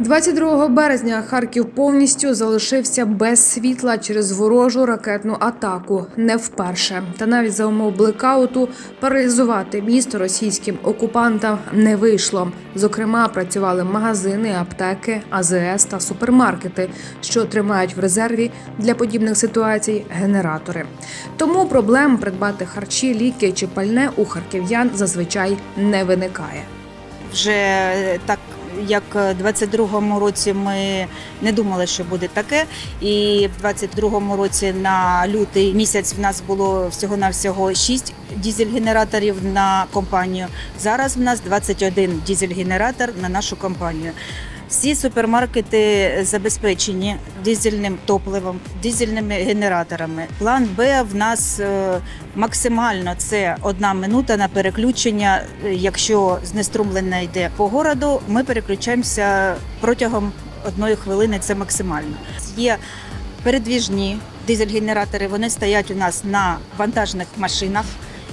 22 березня Харків повністю залишився без світла через ворожу ракетну атаку. Не вперше. Та навіть за умов блекауту паралізувати місто російським окупантам не вийшло. Зокрема, працювали магазини, аптеки, АЗС та супермаркети, що тримають в резерві для подібних ситуацій генератори. Тому проблем придбати харчі, ліки чи пальне у харків'ян зазвичай не виникає. Вже так. Як в 22-му році ми не думали, що буде таке, і в 22-му році на лютий місяць в нас було всього навсього 6 дізель-генераторів на компанію. Зараз в нас 21 дізель-генератор на нашу компанію. Всі супермаркети забезпечені дизельним топливом, дизельними генераторами. План Б в нас е, максимально це одна минута на переключення. Е, Якщо знеструмлення йде по городу, ми переключаємося протягом одної хвилини. Це максимально. Є передвіжні дизель-генератори. Вони стоять у нас на вантажних машинах.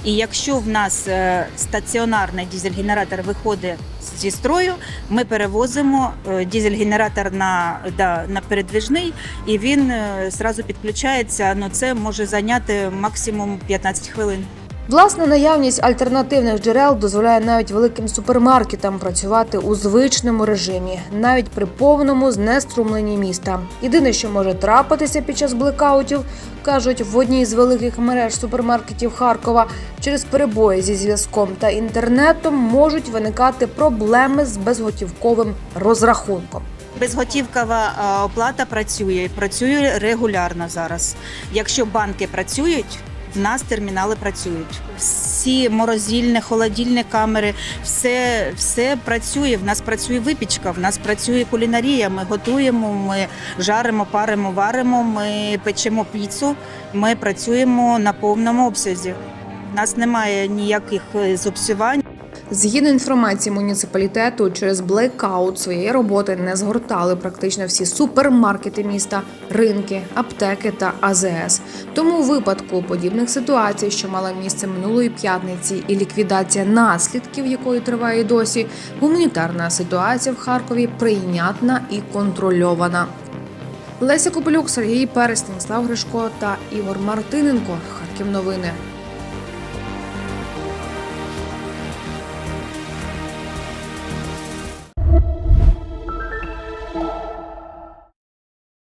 І якщо в нас е, стаціонарний дізель-генератор виходить зі строю, ми перевозимо е, дизель-генератор на, да, на передвижний і він е, зразу підключається. Ну це може зайняти максимум 15 хвилин. Власне, наявність альтернативних джерел дозволяє навіть великим супермаркетам працювати у звичному режимі, навіть при повному знеструмленні міста. Єдине, що може трапитися під час блекаутів, кажуть в одній з великих мереж супермаркетів Харкова, через перебої зі зв'язком та інтернетом можуть виникати проблеми з безготівковим розрахунком. Безготівкова е, оплата працює, працює регулярно зараз. Якщо банки працюють, в нас термінали працюють. Всі морозильні, холодильні камери, все, все працює. В нас працює випічка, в нас працює кулінарія. Ми готуємо, ми жаримо, паримо, варимо, ми печемо піцу. Ми працюємо на повному обсязі. У нас немає ніяких е, зобсівань. Згідно інформації муніципалітету, через блекаут своєї роботи не згортали практично всі супермаркети міста, ринки, аптеки та АЗС. Тому у випадку подібних ситуацій, що мала місце минулої п'ятниці, і ліквідація наслідків, якої триває досі, гуманітарна ситуація в Харкові прийнятна і контрольована. Леся Копелюк, Сергій Перес, Станіслав Гришко та Ігор Мартиненко. Харків новини.